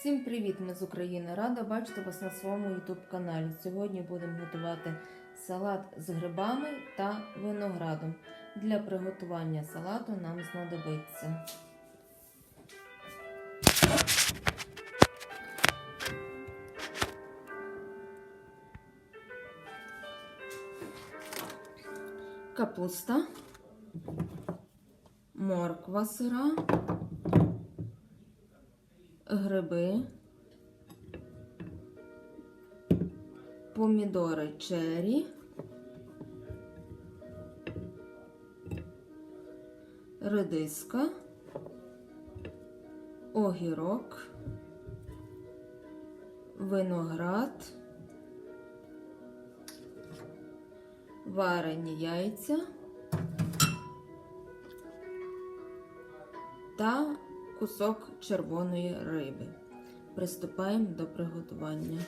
Всім привіт! Ми з України. Рада бачити вас на своєму YouTube каналі. Сьогодні будемо готувати салат з грибами та виноградом. Для приготування салату нам знадобиться капуста, морква сира, гриби, помідори чері, редиска, огірок, виноград, варені яйця та кусок червоної риби. Приступаємо до приготування.